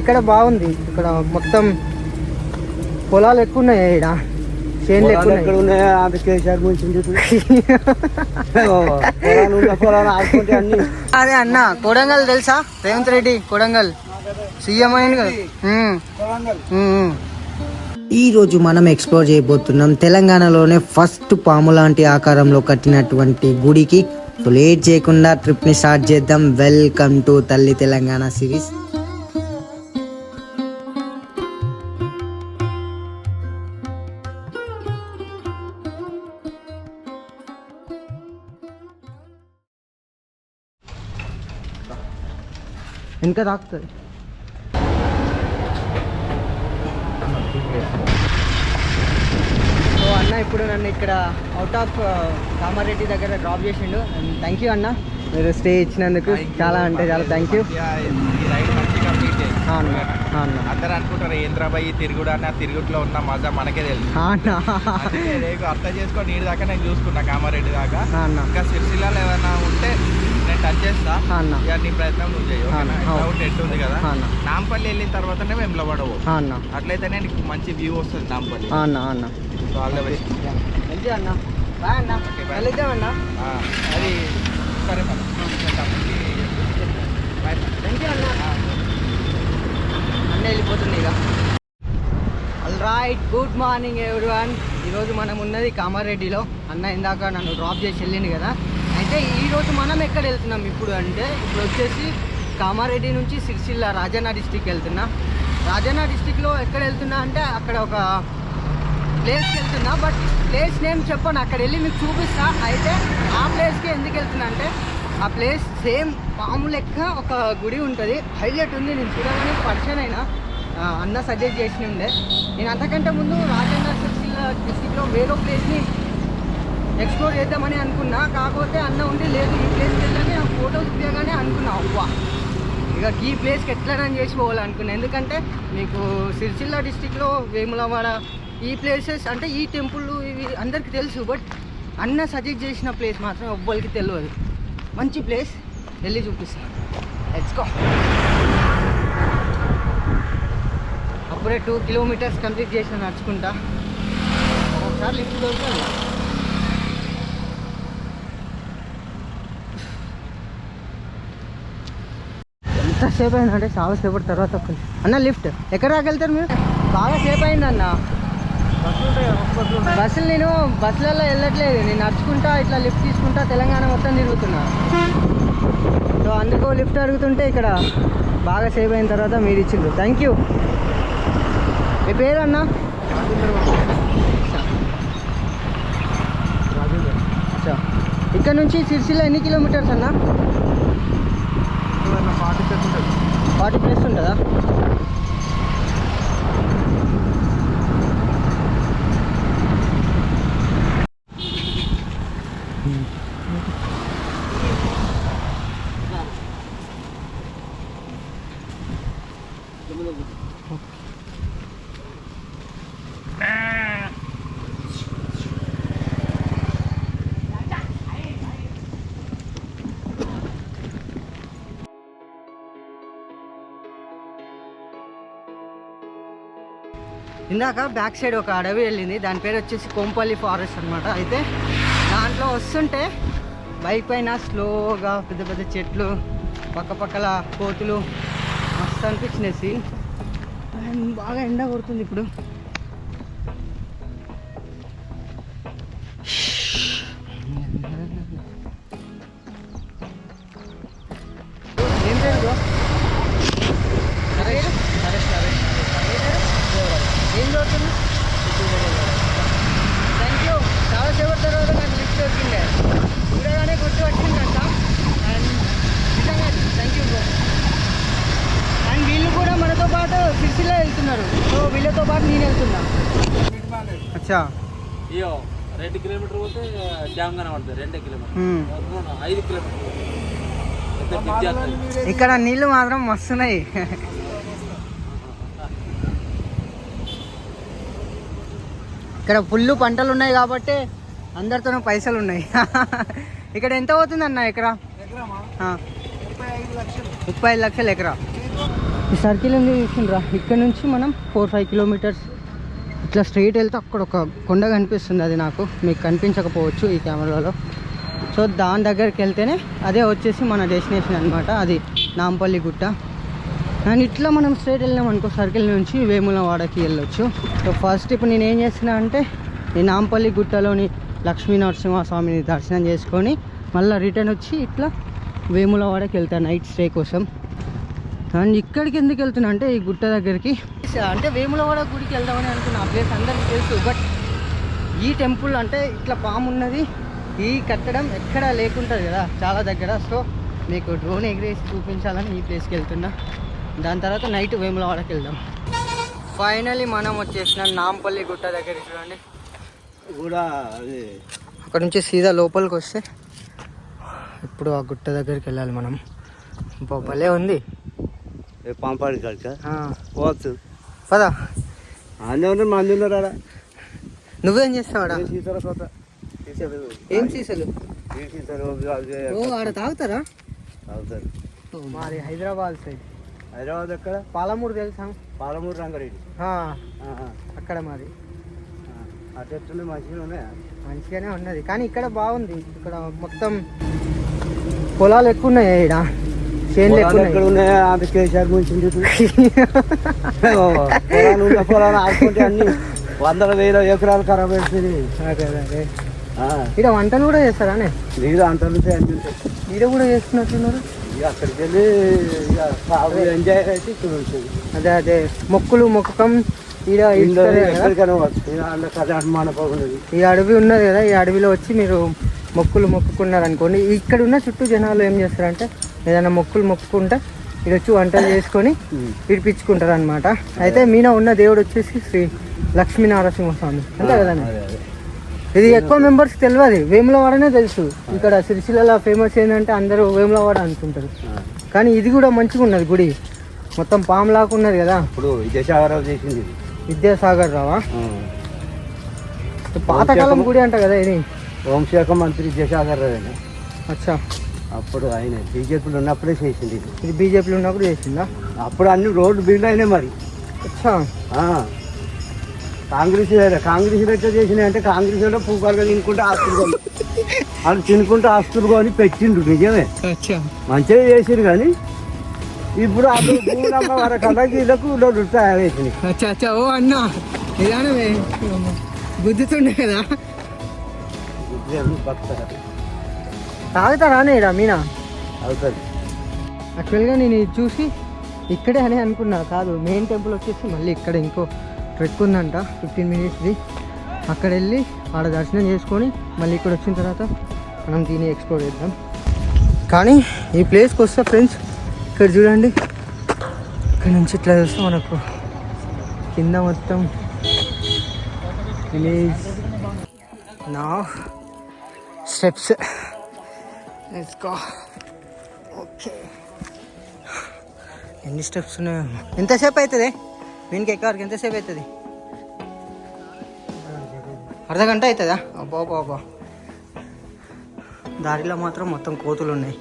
ఇక్కడ బాగుంది. ఇక్కడ మొత్తం పొలాలు ఎక్కువ ఉన్నాయి ఇక్కడ చేనులు ఎక్కువ ఉన్నాయి ఆమె కేసీఆర్ గురించి అదే అన్న కొడంగల్ తెలుసా? రేవంత్ రెడ్డి కొడంగల్. సీఎం అయింది కదా. మనం ఎక్స్ప్లోర్ చేయబోతున్నాం తెలంగాణలోనే ఫస్ట్ పాము లాంటి ఆకారంలో కట్టినటువంటి గుడికి. లేట్ చేయకుండా ట్రిప్ని స్టార్ట్ చేద్దాం. వెల్కమ్ టు తల్లి తెలంగాణ సిరీస్. వెనక తాకుతుంది సో అన్న ఇప్పుడు నన్ను ఇక్కడ అవుట్ ఆఫ్ కామారెడ్డి దగ్గర డ్రాప్ చేసిండు. థ్యాంక్ యూ అన్న. మీరు స్టే ఇచ్చినందుకు చాలా అంటే చాలా థ్యాంక్ యూ అన్న అందరూ అనుకుంటారు ఏంద్రాబాయి తిరుగుడు అన్న తిరుగుట్లో ఉన్న మజా మనకే తెలుసు. అర్థం చేసుకో నీటి దాకా నేను చూసుకున్నా కామారెడ్డి దాకా. ఇంకా సిరిసిల్లాలో ఏమైనా ఉంటే టచ్ చేస్తా. అన్న. ఇక నీ ప్రయత్నం నువ్వు చేయి ఆ అన్న. డౌట్ ఎట్టు ఉంది కదా. అన్న. నాంపల్లి వెళ్ళిన తర్వాతనే మేము పడవు అన్న. అట్లయితేనే నీకు మంచి వ్యూ వస్తుంది నాంపల్లి. అన్న అన్న. సో ఆల్ ద బెస్ట్ మంచి అన్న. బాయ్ అది సరే మన బాయ్ థ్యాంక్ యూ అన్న. అన్న వెళ్ళిపోతుంది ఇక. రైట్ గుడ్ మార్నింగ్ ఎవ్రీవన్ ఈరోజు మనం ఉన్నది కామారెడ్డిలో. అన్న ఇందాక నన్ను డ్రాప్ చేసి వెళ్ళింది కదా. అంటే ఈరోజు మనం ఎక్కడ వెళ్తున్నాం ఇప్పుడు అంటే ఇప్పుడు వచ్చేసి కామారెడ్డి నుంచి సిరిసిల్ల రాజన్న డిస్టిక్ వెళ్తున్నా. రాజన్న డిస్టిక్లో ఎక్కడ వెళ్తున్నా అంటే అక్కడ ఒక ప్లేస్కి వెళ్తున్నా బట్ ప్లేస్ నేమ్ చెప్పను అక్కడ వెళ్ళి మీకు చూపిస్తా. అయితే ఆ ప్లేస్కి ఎందుకు వెళ్తున్నా అంటే ఆ ప్లేస్ సేమ్ పాము లెక్క ఒక గుడి ఉంటుంది. హైలైట్ ఉంది నేను చూడాలని పర్సన్ అయినా అన్న సజెస్ట్ చేసి ఉండే. నేను అంతకంటే ముందు రాజన్న సిరిసిల్ల డిస్టిక్లో వేరే ప్లేస్ని ఎక్స్ప్లోర్ చేద్దామని అనుకున్నా. కాకపోతే అన్న ఉండి లేదు ఈ ప్లేస్కి వెళ్ళాలని ఆ ఫోటోస్ తీయగానే అనుకున్నా. అవ్వా. ఇక ఈ ప్లేస్కి ఎట్లనని చేసి పోవాలనుకున్నా ఎందుకంటే మీకు సిరిసిల్ల డిస్టిక్లో వేములవాడ ఈ ప్లేసెస్ అంటే ఈ టెంపుల్ ఇవి అందరికీ తెలుసు. బట్ అన్న సజెస్ట్ చేసిన ప్లేస్ మాత్రం ఎవ్వరికి తెలియదు మంచి ప్లేస్ వెళ్ళి చూపిస్తాను లెట్స్ గో అప్పుడే టూ కిలోమీటర్స్ కంప్లీట్ చేసిన నడుచుకుంటా. ఒకసారి లిఫ్ట్ దొరుకుతుంది ఎంతసేపు అయిందంటే చాలా సేపటి తర్వాత ఒక్క అన్న లిఫ్ట్. ఎక్కడ దాకెళ్తారు మీరు? బాగా సేపు అయింది అన్న. బస్సులు నేను బస్సులలో వెళ్ళట్లేదు. నేను నడుచుకుంటా ఇట్లా లిఫ్ట్ తీసుకుంటా తెలంగాణ మొత్తం తిరుగుతున్నా. సో అందుకో లిఫ్ట్ అడుగుతుంటే ఇక్కడ బాగా సేవ్ అయిన తర్వాత మీరు ఇచ్చిండ్రు. థ్యాంక్ యూ మీ పేరు అన్న? ఇక్కడ నుంచి సిరిసిల్ల ఎన్ని కిలోమీటర్స్ అన్న? ఫార్టీ ప్లస్ ఉంటుందా? ఇందాక బ్యాక్ సైడ్ ఒక అడవి వెళ్ళింది. దాని పేరు వచ్చేసి కోంపల్లి ఫారెస్ట్ అనమాట అయితే దాంట్లో వస్తుంటే బైక్ పైన స్లోగా పెద్ద పెద్ద చెట్లు పక్కపక్కల కోతులు మస్తు అనిపించినాయి. సీన్. బాగా ఎండ కొడుతుంది ఇప్పుడు. అచ్చా. అయ్యో రెండు కిలోమీటర్ పోతే డ్యామ్ కనబడుతుంది రెండే కిలోమీటర్. ఐదు కిలోమీటర్ ఇక్కడ నీళ్ళు మాత్రం మస్తున్నాయి. ఇక్కడ ఫుల్ పంటలు ఉన్నాయి కాబట్టి అందరితోనూ పైసలు ఉన్నాయి. ఇక్కడ ఎంత అవుతుంది అన్న ఎకరా. ముప్పై ఐదు లక్షలు. ఎకరా. ఈ సర్కిల్ ఉంది చూసిండ్రా ఇక్కడ నుంచి మనం ఫోర్ ఫైవ్ కిలోమీటర్స్ ఇట్లా స్ట్రైట్ వెళ్తే అక్కడ ఒక కొండ కనిపిస్తుంది అది నాకు. మీకు కనిపించకపోవచ్చు ఈ కెమెరాలో. సో దాని దగ్గరికి వెళ్తేనే అదే వచ్చేసి మన డెస్టినేషన్ అనమాట అది నాంపల్లి గుట్ట. అండ్ ఇట్లా మనం స్ట్రైట్ వెళ్ళినాం అనుకో సర్కిల్ నుంచి వేములవాడకి వెళ్ళొచ్చు. సో ఫస్ట్ ఇప్పుడు నేను ఏం చేస్తున్నా అంటే ఈ నాంపల్లి గుట్టలోని లక్ష్మీ నరసింహస్వామిని దర్శనం చేసుకొని మళ్ళీ రిటర్న్ వచ్చి ఇట్లా వేములవాడకి వెళ్తాను నైట్ స్టే కోసం. అండ్ ఇక్కడికి ఎందుకు వెళ్తున్నా అంటే ఈ గుట్ట దగ్గరికి అంటే వేములవాడ గుడికి వెళ్దామని అనుకున్నా. ఆ ప్లేస్ అందరికీ తెలుసు. బట్ ఈ టెంపుల్ అంటే ఇట్లా పాము ఉన్నది. ఈ కట్టడం ఎక్కడ లేకుంటుంది కదా. చాలా దగ్గర. సో మీకు డ్రోన్ ఎగిరేసి చూపించాలని ఈ ప్లేస్కి వెళ్తున్నా. దాని తర్వాత నైట్ వేములవాడకి వెళ్దాం. ఫైనలీ మనం వచ్చేసిన నాంపల్లి గుట్ట దగ్గర చూడండి. కూడా అది అక్కడ నుంచి సీదా లోపలికి వస్తే ఇప్పుడు ఆ గుట్ట దగ్గరికి వెళ్ళాలి మనం. భలే ఉంది. పంపాడు కనుక పోవచ్చు. పదా. అన్నీ ఉన్నారు మంది ఉన్నారు ఆడ నువ్వేం చేస్తావాడా ఏం సీసాల సీసాలు ఏం సీసాలు? ఓ ఆడ తాగుతారా? అవుతారు మాది హైదరాబాద్ సైడ్. హైదరాబాద్ ఎక్కడ? పాలమూరు తెలుసా? పాలమూరు రంగారెడ్డి. అక్కడ మాది. ఆ. అటు ఎట్లున్నాయి మంచిగా ఉన్నాయా? మంచిగానే ఉన్నది. కానీ ఇక్కడ బాగుంది. ఇక్కడ మొత్తం పొలాలు ఎక్కువ ఉన్నాయి ఇక్కడ. చేనులు ఎక్కువ పొలాలు ఎక్కడ ఉన్నాయి? ఉన్నాయా అంత కేసీఆర్ ముంచింది పొలాలు ఉన్న పొలాలు ఆడుకుంటే అన్ని వందల వేల ఎకరాలు ఖరాబ్ అవుతుంది. ఇక్కడ వంటలు కూడా నీరు అన్ని కూడా చేస్తున్నట్టున్నారు అక్కడికి వెళ్ళి ఎంజాయ్ అయితే ఇక్కడ ఉంటుంది అదే అదే. మొక్కులు మొక్కకం ఈ అడవి ఉన్నది కదా? ఈ అడవిలో వచ్చి మీరు మొక్కులు మొక్కుకున్నారు అనుకోండి ఇక్కడ ఉన్న చుట్టూ జనాలు ఏం చేస్తారంటే ఏదైనా మొక్కులు మొక్కుకుంటే ఇక్కడ వచ్చి వంటలు చేసుకొని విడిపించుకుంటారు అనమాట అయితే మీన ఉన్న దేవుడు వచ్చేసి శ్రీ లక్ష్మీ నరసింహస్వామి అంతే కదా అదే అదే. ఇది ఎక్కువ మెంబర్స్ తెలియదు వేములవాడనే తెలుసు. ఇక్కడ సిరిసిల్లలో ఫేమస్ ఏంటంటే అందరూ వేములవాడ అనుకుంటారు. కానీ ఇది కూడా మంచిగా ఉన్నది గుడి. మొత్తం పాములాగా ఉన్నది కదా. ఇప్పుడు విద్యాసాగరావు చేసింది. ఇది. విద్యాసాగర్ రావా? పాతకాలం గుడి అంట కదా ఇది. హోంశాఖ మంత్రి విద్యాసాగర్ రావు. అచ్చా. అప్పుడు ఆయన బీజేపీలో ఉన్నప్పుడే చేసింది ఇది. ఇది బీజేపీలో ఉన్నప్పుడు చేసిందా? అప్పుడు అన్ని రోడ్లు బిల్డ్ అయినాయి మరి. అచ్చా. ఆ. కాంగ్రెస్ కాంగ్రెస్ ఎట్లా చేసినాయి అంటే కాంగ్రెస్లో పూకాలుగా తినుకుంటే ఆస్తులు కొని వాళ్ళు తినుకుంటే ఆస్తులు కొని పెట్టిండు నిజమే. అచ్చా. మంచిగా చేసిరు కానీ ఇప్పుడు అప్పుడు భూములమ్మ వరకు అలాగే వీళ్ళకు రోడ్లు తయారేసినాయి అచ్చా అచ్చా. ఓ అన్న నిదానమే. గుద్దుతుండే కదా? తాగుతారా ఇడా మీనా అవుతుంది యాక్చువల్గా నేను ఇది చూసి ఇక్కడే అని అనుకున్నా కాదు మెయిన్ టెంపుల్ వచ్చేసి మళ్ళీ ఇక్కడ ఇంకో ట్రెక్ ఉందంట ఫిఫ్టీన్ మినిట్స్ది అక్కడ వెళ్ళి ఆడ దర్శనం చేసుకొని మళ్ళీ ఇక్కడ వచ్చిన తర్వాత మనం దీన్ని ఎక్స్ప్లోర్ చేద్దాం. కానీ ఈ ప్లేస్కి వస్తే ఫ్రెండ్స్ ఇక్కడ చూడండి ఇక్కడ నుంచి ఇట్లా చూస్తే మనకు కింద మొత్తం నా స్టెప్స్ లెట్స్ గో ఓకే ఎన్ని స్టెప్స్ ఉన్నాయో ఎంతసేపు అవుతుంది? వీనికి ఎక్కడికి ఎంతసేపు అవుతుంది? అర్ధ గంట అవుతుందా? అబ్బా అబ్బా అబ్బా. దారిలో మాత్రం మొత్తం కోతులు ఉన్నాయి.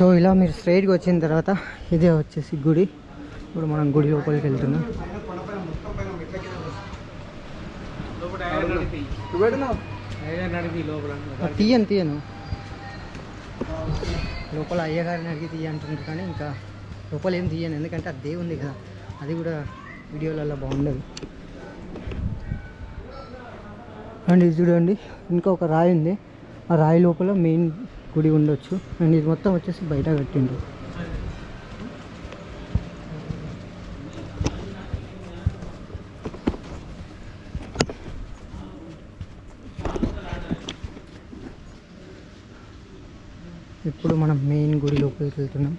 సో ఇలా మీరు స్ట్రైట్గా వచ్చిన తర్వాత ఇదే వచ్చేసి గుడి. ఇప్పుడు మనం గుడి లోపలికి వెళ్తున్నాం. తీయను తీయను. లోపల అయ్యగారిని అడిగి తీయ అంటున్నారు కానీ ఇంకా లోపల ఏం తీయను ఎందుకంటే అది దేవుంది కదా. అది కూడా వీడియోలలో బాగుండదు. అండ్ ఇది చూడండి. ఇంకా ఒక రాయి ఉంది. ఆ రాయి లోపల మెయిన్ గుడి ఉండొచ్చు. అండ్ ఇది మొత్తం వచ్చేసి బయట కట్టిండు ఇప్పుడు మనం మెయిన్ గుడి లోపలికి వెళ్తున్నాం.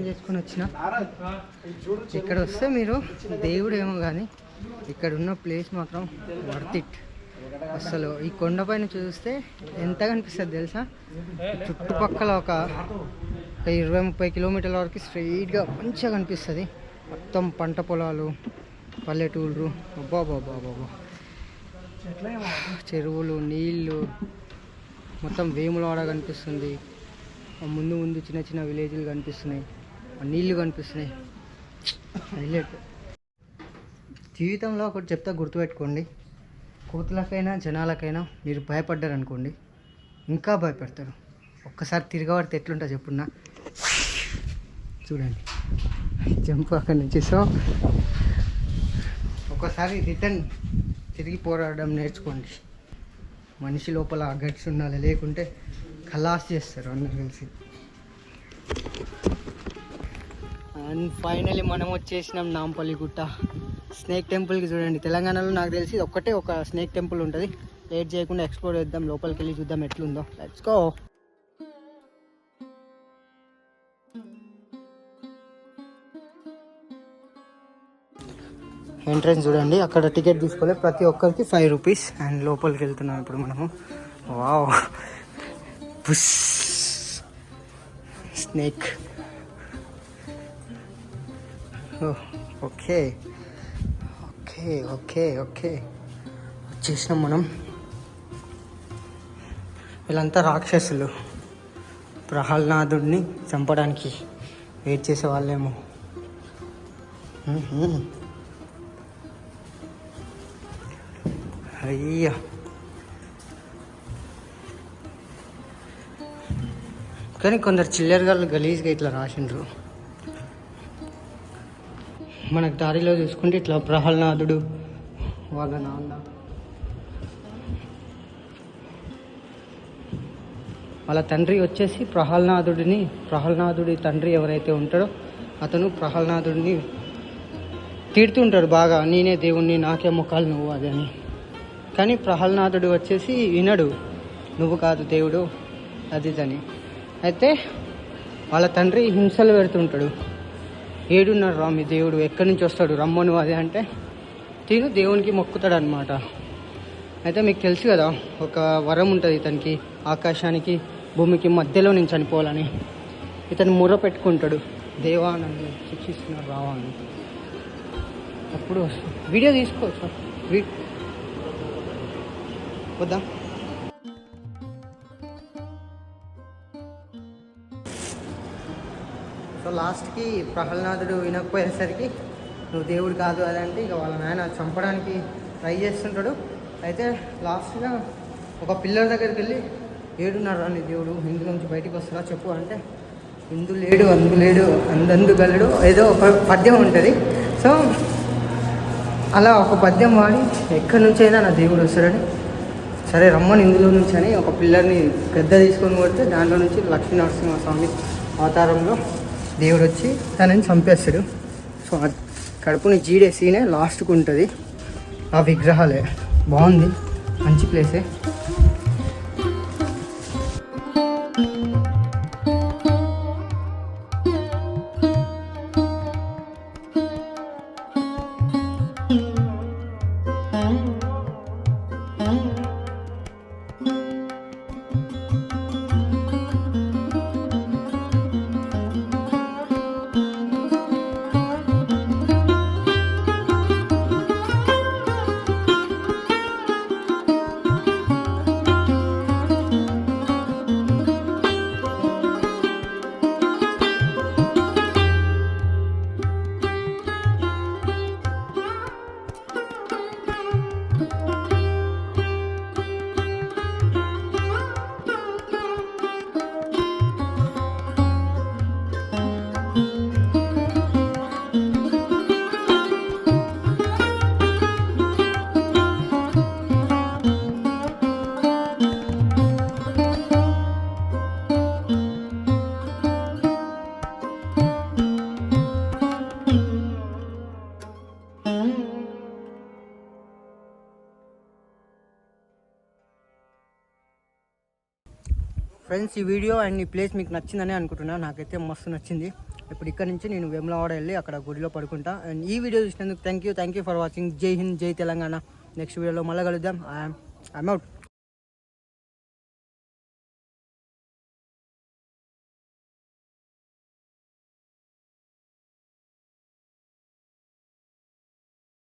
దర్శనం చేసుకొని వచ్చిన. ఇక్కడ వస్తే మీరు దేవుడు ఏమో కానీ ఇక్కడ ఉన్న ప్లేస్ మాత్రం వర్త్ ఇట్. అసలు ఈ కొండపైన చూస్తే ఎంత కనిపిస్తుంది తెలుసా? చుట్టుపక్కల ఒక ఒక ఇరవై ముప్పై కిలోమీటర్ల వరకు స్ట్రైట్గా మంచిగా కనిపిస్తుంది. మొత్తం పంట పొలాలు పల్లెటూళ్ళు అబ్బా బాబా బాబా చెరువులు నీళ్ళు మొత్తం వేములవాడ కనిపిస్తుంది. ముందు ముందు చిన్న చిన్న విలేజ్లు కనిపిస్తున్నాయి. నీళ్ళు నీళ్ళు కనిపిస్తున్నాయి. హైలైట్. జీవితంలో ఒకటి చెప్తా గుర్తుపెట్టుకోండి. కోతులకైనా జనాలకైనా మీరు భయపడ్డారు అనుకోండి ఇంకా భయపడతారు. ఒక్కసారి తిరగబడితే ఎట్లుంటా చెప్పున్నా? చూడండి. జంప్ అక్కడి నుంచి. సో ఒక్కసారి రిటర్న్ తిరిగి పోరాడడం నేర్చుకోండి. మనిషి లోపల గట్స్ ఉండాలి లేకుంటే ఖలాస్ చేస్తారు అందరు కలిసి. అండ్ ఫైనలీ మనం వచ్చేసినాం నాంపల్లి గుట్ట. స్నేక్ టెంపుల్కి చూడండి. తెలంగాణలో నాకు తెలిసి ఒక్కటే ఒక స్నేక్ టెంపుల్ ఉంటుంది. లేట్ చేయకుండా ఎక్స్ప్లోర్ చేద్దాం. లోపలికి వెళ్ళి చూద్దాం ఎట్లుందో. లెట్స్ గో ఎంట్రన్స్ చూడండి. అక్కడ టికెట్ తీసుకోలే. ప్రతి ఒక్కరికి ఫైవ్ రూపీస్ అండ్ లోపలికి వెళ్తున్నాం ఇప్పుడు మనము. Wow push snake okay. Okay okay okay. వచ్చేసినాం మనం. వీళ్ళంతా రాక్షసులు. ప్రహ్లాదుడిని చంపడానికి వెయిట్ చేసే వాళ్ళేమో. అయ్యా. కానీ కొందరు చిల్లరగా గలీజ్గా ఇట్లా రాసిండ్రు. మనకు దారిలో చూసుకుంటే ఇట్లా ప్రహ్లాదుడు వాళ్ళ నాన్న వాళ్ళ తండ్రి వచ్చేసి ప్రహ్లాదుడిని ప్రహ్లాదుడి తండ్రి ఎవరైతే ఉంటాడో అతను ప్రహ్లాదుడిని తిడుతుంటాడు బాగా నేనే దేవుణ్ణి నాకే ముఖాలు నువ్వు అని. కానీ ప్రహ్లాదుడు వచ్చేసి వినడు నువ్వు కాదు దేవుడు అది అని. అయితే వాళ్ళ తండ్రి హింసలు పెడుతుంటాడు. ఏడున్నారు రా మీ దేవుడు. ఎక్కడి నుంచి వస్తాడు రమ్మను అది అంటే? తిను దేవునికి మొక్కుతాడు అనమాట అయితే మీకు తెలుసు కదా ఒక వరం ఉంటుంది ఇతనికి ఆకాశానికి భూమికి మధ్యలో నేను చనిపోవాలని. ఇతను ముర్ర పెట్టుకుంటాడు. దేవా నన్ను శిక్షిస్తున్నాడు రావా అని. అప్పుడు వీడియో తీసుకోవచ్చు. వీ వద్దా? లాస్ట్కి ప్రహ్లాదుడు వినకపోయేసరికి నువ్వు దేవుడు కాదు అదంటే ఇక వాళ్ళ నాయన చంపడానికి ట్రై చేస్తుంటాడు. అయితే లాస్ట్గా ఒక పిల్లర్ దగ్గరికి వెళ్ళి ఏడున్నాడు అని దేవుడు ఇందు నుంచి బయటికి వస్తారా చెప్పు అంటే ఇందు లేడు అందు లేడు అందందు గలడు ఏదో ఒక పద్యం ఉంటుంది. సో అలా ఒక పద్యం వాడి ఎక్కడి నుంచైనా నా దేవుడు వస్తాడని సరే రమ్మని ఇందులో నుంచి అని ఒక పిల్లర్ని పెద్ద తీసుకొని కొడితే దాంట్లో నుంచి లక్ష్మీనరసింహ స్వామి అవతారంలో దేవుడు వచ్చి తనని చంపేస్తాడు. సో కడుపుని జీడే సీనే ఉంటుంది. ఆ విగ్రహాలే. బాగుంది. మంచి ప్లేసే ఫ్రెండ్స్ ఈ వీడియో అండ్ ఈ ప్లేస్ మీకు నచ్చిందని అనుకుంటున్నా. నాకైతే మస్తు నచ్చింది. ఇప్పుడు ఇక్కడ నుంచి నేను వెమ్లవాడ వెళ్ళి అక్కడ గుడిలో పడుకుంటా. అండ్ ఈ వీడియో చూసినందుకు thank you thank you for watching Jai Hind Jai Telangana. Next వీడియోలో మళ్ళీ కలుద్దాం. I'm out